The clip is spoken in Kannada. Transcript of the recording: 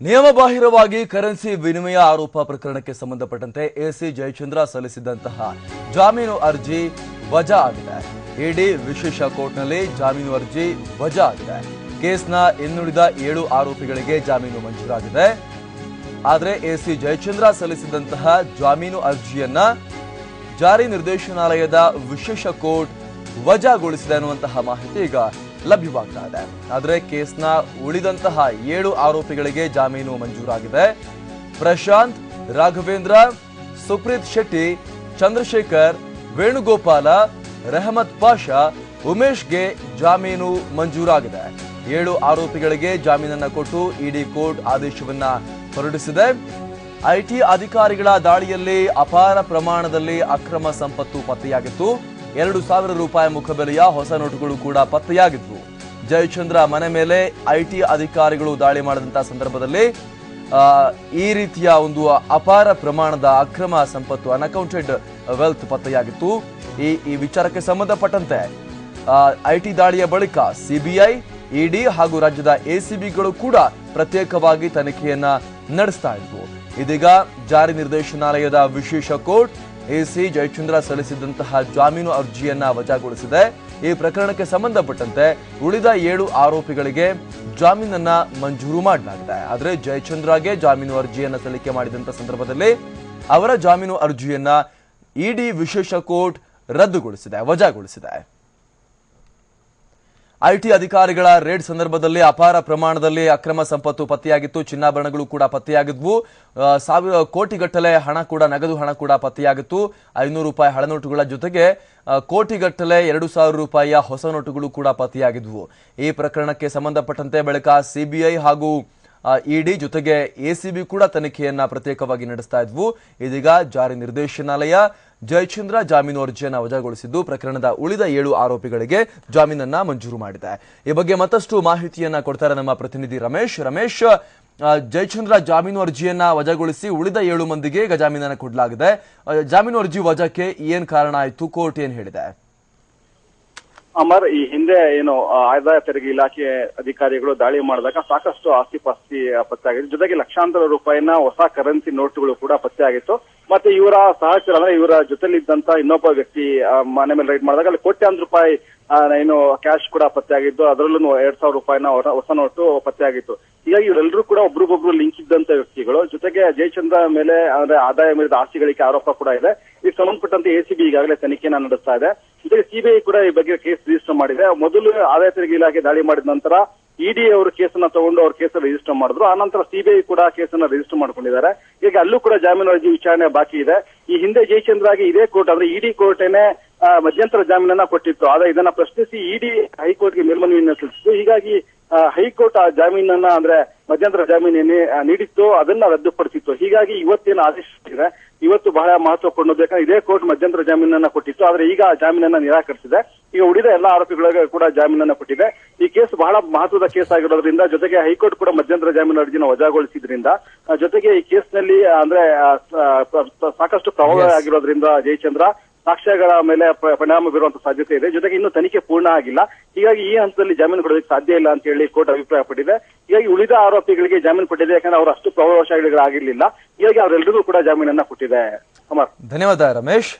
ನಿಯಮಬಾಹಿರವಾಗಿ ಕರೆನ್ಸಿ ವಿನಿಮಯ ಆರೋಪ ಪ್ರಕರಣಕ್ಕೆ ಸಂಬಂಧಪಟ್ಟಂತೆ ಎಸಿ ಜಯಚಂದ್ರ ಸಲ್ಲಿಸಿದಂತಹ ಜಾಮೀನು ಅರ್ಜಿ ವಜಾ ಆಗಿದೆ ಇಡಿ ವಿಶೇಷ ಕೋರ್ಟ್ನಲ್ಲಿ ಜಾಮೀನು ಅರ್ಜಿ ವಜಾ ಆಗಿದೆ ಕೇಸ್ನ ಇನ್ನುಳಿದ ಏಳು ಆರೋಪಿಗಳಿಗೆ ಜಾಮೀನು ಮಂಜೂರಾಗಿದೆ. ಆದರೆ ಎಸಿ ಜಯಚಂದ್ರ ಸಲ್ಲಿಸಿದಂತಹ ಜಾಮೀನು ಅರ್ಜಿಯನ್ನ ಜಾರಿ ನಿರ್ದೇಶನಾಲಯದ ವಿಶೇಷ ಕೋರ್ಟ್ ವಜಾಗೊಳಿಸಿದೆ ಅನ್ನುವಂತಹ ಮಾಹಿತಿ ಈಗ ಲಭ್ಯವಾಗ್ತಾ ಇದೆ. ಆದರೆ ಕೇಸ್ನ ಉಳಿದಂತಹ ಏಳು ಆರೋಪಿಗಳಿಗೆ ಜಾಮೀನು ಮಂಜೂರಾಗಿದೆ. ಪ್ರಶಾಂತ್, ರಾಘವೇಂದ್ರ, ಸುಪ್ರೀತ್ ಶೆಟ್ಟಿ, ಚಂದ್ರಶೇಖರ್, ವೇಣುಗೋಪಾಲ, ರೆಹಮತ್ ಪಾಷಾ, ಉಮೇಶ್ಗೆ ಜಾಮೀನು ಮಂಜೂರಾಗಿದೆ. ಏಳು ಆರೋಪಿಗಳಿಗೆ ಜಾಮೀನನ್ನ ಕೊಟ್ಟು ಇಡಿ ಕೋರ್ಟ್ ಆದೇಶವನ್ನ ಹೊರಡಿಸಿದೆ. ಐಟಿ ಅಧಿಕಾರಿಗಳ ದಾಳಿಯಲ್ಲಿ ಅಪಾರ ಪ್ರಮಾಣದಲ್ಲಿ ಅಕ್ರಮ ಸಂಪತ್ತು ಪತ್ತೆಯಾಗಿತ್ತು. ಎರಡು ಸಾವಿರ ರೂಪಾಯಿ ಮುಖಬೆಲೆಯ ಹೊಸ ನೋಟುಗಳು ಕೂಡ ಪತ್ತೆಯಾಗಿದ್ವು. ಜಯಚಂದ್ರ ಮನೆ ಮೇಲೆ ಐಟಿ ಅಧಿಕಾರಿಗಳು ದಾಳಿ ಮಾಡಿದಂತಹ ಸಂದರ್ಭದಲ್ಲಿ ಈ ರೀತಿಯ ಒಂದು ಅಪಾರ ಪ್ರಮಾಣದ ಅಕ್ರಮ ಸಂಪತ್ತು ಅನ್ಅಕೌಂಟೆಡ್ ವೆಲ್ತ್ ಪತ್ತೆಯಾಗಿತ್ತು. ಈ ಈ ವಿಚಾರಕ್ಕೆ ಸಂಬಂಧಪಟ್ಟಂತೆ ಐಟಿ ದಾಳಿಯ ಬಳಿಕ ಸಿಬಿಐ ಇಡಿ ಹಾಗೂ ರಾಜ್ಯದ ಎಸಿಬಿಗಳು ಕೂಡ ಪ್ರತ್ಯೇಕವಾಗಿ ತನಿಖೆಯನ್ನ ನಡೆಸ್ತಾ ಇದ್ವು. ಇದೀಗ ಜಾರಿ ನಿರ್ದೇಶನಾಲಯದ ವಿಶೇಷ ಕೋರ್ಟ್ ಎಸಿ ಜಯಚಂದ್ರ ಸಲ್ಲಿಸಿದಂತಹ ಜಾಮೀನು ಅರ್ಜಿಯನ್ನ ವಜಾಗೊಳಿಸಿದೆ. ಈ ಪ್ರಕರಣಕ್ಕೆ ಸಂಬಂಧಪಟ್ಟಂತೆ ಉಳಿದ ಏಳು ಆರೋಪಿಗಳಿಗೆ ಜಾಮೀನನ್ನ ಮಂಜೂರು ಮಾಡಲಾಗಿದೆ. ಆದರೆ ಜಯಚಂದ್ರಗೆ ಜಾಮೀನು ಅರ್ಜಿಯನ್ನ ಸಲ್ಲಿಕೆ ಮಾಡಿದಂತ ಸಂದರ್ಭದಲ್ಲಿ ಅವರ ಜಾಮೀನು ಅರ್ಜಿಯನ್ನ ಇಡಿ ವಿಶೇಷ ಕೋರ್ಟ್ ರದ್ದುಗೊಳಿಸಿದೆ, ವಜಾಗೊಳಿಸಿದೆ. ಐಟಿ ಅಧಿಕಾರಿಗಳ ರೇಡ್ ಸಂದರ್ಭದಲ್ಲಿ ಅಪಾರ ಪ್ರಮಾಣದಲ್ಲಿ ಅಕ್ರಮ ಸಂಪತ್ತು ಪತ್ತೆಯಾಗಿತ್ತು. ಚಿನ್ನಾಭರಣಗಳು ಕೂಡ ಪತ್ತೆಯಾಗಿದ್ವು. ಸಾವಿರ, ಕೋಟಿಗಟ್ಟಲೆ ಹಣ ಕೂಡ, ನಗದು ಹಣ ಕೂಡ ಪತ್ತೆಯಾಗಿತ್ತು. ಐನೂರು ರೂಪಾಯಿ ಹಳನೋಟುಗಳ ಜೊತೆಗೆ ಕೋಟಿಗಟ್ಟಲೆ ಎರಡು ಸಾವಿರ ರೂಪಾಯಿಯ ಹೊಸ ನೋಟುಗಳು ಕೂಡ ಪತ್ತೆಯಾಗಿದ್ವು. ಈ ಪ್ರಕರಣಕ್ಕೆ ಸಂಬಂಧಪಟ್ಟಂತೆ ಬಳಿಕ ಸಿಬಿಐ ಹಾಗೂ ಇಡಿ ಜೊತೆಗೆ ಎಸಿಬಿ ಕೂಡ ತನಿಖೆಯನ್ನ ಪ್ರತ್ಯೇಕವಾಗಿ ನಡೆಸ್ತಾ ಇದ್ವು. ಇದೀಗ ಜಾರಿ ನಿರ್ದೇಶನಾಲಯ ಜಯಚಂದ್ರ ಜಾಮೀನು ಅರ್ಜಿಯನ್ನು ವಜಾಗೊಳಿಸಿದ್ದು, ಪ್ರಕರಣದ ಉಳಿದ ಏಳು ಆರೋಪಿಗಳಿಗೆ ಜಾಮೀನನ್ನು ಮಂಜೂರು ಮಾಡಿದೆ. ಈ ಬಗ್ಗೆ ಮತ್ತಷ್ಟು ಮಾಹಿತಿಯನ್ನ ಕೊಡ್ತಾರೆ ನಮ್ಮ ಪ್ರತಿನಿಧಿ ರಮೇಶ್. ರಮೇಶ್ ಜಯಚಂದ್ರ ಜಾಮೀನು ಅರ್ಜಿಯನ್ನ ವಜಾಗೊಳಿಸಿ ಉಳಿದ ಏಳು ಮಂದಿಗೆ ಈಗ ಜಾಮೀನನ್ನು ಕೊಡಲಾಗಿದೆ ಜಾಮೀನು ಅರ್ಜಿ ವಜಾಕ್ಕೆ ಏನ್ ಕಾರಣ ಆಯಿತು? ಕೋರ್ಟ್ ಏನ್ ಹೇಳಿದೆ? ಅಮರ್, ಈ ಹಿಂದೆ ಏನು ಆದಾಯ ತೆರಿಗೆ ಇಲಾಖೆ ಅಧಿಕಾರಿಗಳು ದಾಳಿ ಮಾಡಿದಾಗ ಸಾಕಷ್ಟು ಆಸ್ತಿ ಪಾಸ್ತಿ ಪತ್ತೆಯಾಗಿತ್ತು ಜೊತೆಗೆ ಲಕ್ಷಾಂತರ ರೂಪಾಯಿನ ಹೊಸ ಕರೆನ್ಸಿ ನೋಟುಗಳು ಕೂಡ ಪತ್ತೆಯಾಗಿತ್ತು ಮತ್ತೆ ಇವರ ಸಹಚರ ಅಂದ್ರೆ ಇವರ ಜೊತೆಲಿದ್ದಂತ ಇನ್ನೊಬ್ಬ ವ್ಯಕ್ತಿ ಮನೆ ಮೇಲೆ ರೈಡ್ ಮಾಡಿದಾಗ ಅಲ್ಲಿ ಕೋಟ್ಯಾಂತರ ರೂಪಾಯಿ ಏನು ಕ್ಯಾಶ್ ಕೂಡ ಪತ್ತೆಯಾಗಿದ್ದು ಅದರಲ್ಲೂ ಎರಡ್ ಸಾವಿರ ರೂಪಾಯಿನ ಹೊಸ ನೋಟು ಪತ್ತೆಯಾಗಿತ್ತು ಹೀಗಾಗಿ ಇವರೆಲ್ಲರೂ ಕೂಡ ಒಬ್ರಿಗೊಬ್ರು ಲಿಂಕ್ ಇದ್ದಂತ ವ್ಯಕ್ತಿಗಳು. ಜೊತೆಗೆ ಜಯಚಂದ್ರ ಮೇಲೆ, ಅಂದ್ರೆ ಆದಾಯ ಮೀರಿದ ಆಸ್ತಿಗಳಿಗೆ ಆರೋಪ ಕೂಡ ಇದೆ. ಇದಕ್ಕೆ ಸಂಬಂಧಪಟ್ಟಂತೆ ಎಸಿಬಿ ಈಗಾಗಲೇ ತನಿಖೆನ ನಡೆಸ್ತಾ ಇದೆ. ಸಿಬಿಐ ಕೂಡ ಈ ಬಗ್ಗೆ ಕೇಸ್ ರಿಜಿಸ್ಟರ್ ಮಾಡಿದೆ. ಮೊದಲು ಆದಾಯ ತೆರಿಗೆ ಇಲಾಖೆ ದಾಳಿ ಮಾಡಿದ ನಂತರ ಇಡಿ ಅವರು ಕೇಸನ್ನ ತಗೊಂಡು ಅವ್ರ ಕೇಸ್ ರಿಜಿಸ್ಟರ್ ಮಾಡಿದ್ರು. ಆ ನಂತರ ಸಿಬಿಐ ಕೂಡ ಕೇಸನ್ನ ರಿಜಿಸ್ಟರ್ ಮಾಡ್ಕೊಂಡಿದ್ದಾರೆ. ಈಗ ಅಲ್ಲೂ ಕೂಡ ಜಾಮೀನು ಅರ್ಜಿ ವಿಚಾರಣೆ ಬಾಕಿ ಇದೆ. ಈ ಹಿಂದೆ ಜಯಚಂದ್ರಾಗೆ ಇದೇ ಕೋರ್ಟ್ ಅಂದ್ರೆ ಇಡಿ ಕೋರ್ಟೇನೆ ಆ, ಮಧ್ಯಂತರ ಜಾಮೀನನ್ನ ಕೊಟ್ಟಿತ್ತು. ಆದ್ರೆ ಇದನ್ನ ಪ್ರಶ್ನಿಸಿ ಇಡಿ ಹೈಕೋರ್ಟ್ಗೆ ಮೇಲ್ಮನವಿಯನ್ನು ಸಲ್ಲಿಸಿತ್ತು ಹೀಗಾಗಿ ಹೈಕೋರ್ಟ್ ಆ ಜಾಮೀನನ್ನ ಅಂದ್ರೆ ಮಧ್ಯಂತರ ಜಾಮೀನು ನೀಡಿತ್ತು. ಅದನ್ನ ರದ್ದುಪಡಿಸಿತ್ತು. ಹೀಗಾಗಿ ಇವತ್ತೇನು ಆದೇಶ ಇದೆ? ಇವತ್ತು ಬಹಳ ಮಹತ್ವ ಕೊಡೋದು ಯಾಕಂದ್ರೆ ಇದೇ ಕೋರ್ಟ್ ಮಧ್ಯಂತರ ಜಾಮೀನನ್ನ ಕೊಟ್ಟಿತ್ತು. ಆದ್ರೆ ಈಗ ಆ ಜಾಮೀನನ್ನ ನಿರಾಕರಿಸಿದೆ. ಈಗ ಉಳಿದ ಎಲ್ಲಾ ಆರೋಪಿಗಳಿಗೆ ಕೂಡ ಜಾಮೀನನ್ನ ಕೊಟ್ಟಿದೆ. ಈ ಕೇಸ್ ಬಹಳ ಮಹತ್ವದ ಕೇಸ್ ಆಗಿರೋದ್ರಿಂದ ಜೊತೆಗೆ ಹೈಕೋರ್ಟ್ ಕೂಡ ಮಧ್ಯಂತರ ಜಾಮೀನು ಅರ್ಜಿನ ವಜಾಗೊಳಿಸಿದ್ರಿಂದ ಜೊತೆಗೆ ಈ ಕೇಸ್ನಲ್ಲಿ ಅಂದ್ರೆ ಸಾಕಷ್ಟು ಪ್ರಭಾವ. ಆಗಿರೋದ್ರಿಂದ ಜಯಚಂದ್ರ ಸಾಕ್ಷ್ಯಗಳ ಮೇಲೆ ಪರಿಣಾಮ ಬೀರುವಂತ ಸಾಧ್ಯತೆ ಇದೆ. ಜೊತೆಗೆ ಇನ್ನೂ ತನಿಖೆ ಪೂರ್ಣ ಆಗಿಲ್ಲ. ಹೀಗಾಗಿ ಈ ಹಂತದಲ್ಲಿ ಜಾಮೀನು ಕೊಡೋದಕ್ಕೆ ಸಾಧ್ಯ ಇಲ್ಲ ಅಂತ ಹೇಳಿ ಕೋರ್ಟ್ ಅಭಿಪ್ರಾಯಪಟ್ಟಿದೆ. ಹೀಗಾಗಿ ಉಳಿದ ಆರೋಪಿಗಳಿಗೆ ಜಾಮೀನು ಕೊಟ್ಟಿದೆ, ಯಾಕಂದ್ರೆ ಅವರು ಅಷ್ಟು ಪ್ರಭಾವಶಾಲಿಗಳಾಗಿರ್ಲಿಲ್ಲ ಹೀಗಾಗಿ ಅವರೆಲ್ಲರಿಗೂ ಕೂಡ ಜಾಮೀನನ್ನ ಕೊಟ್ಟಿದೆ. ಅಮರ್ ಧನ್ಯವಾದ, ರಮೇಶ್.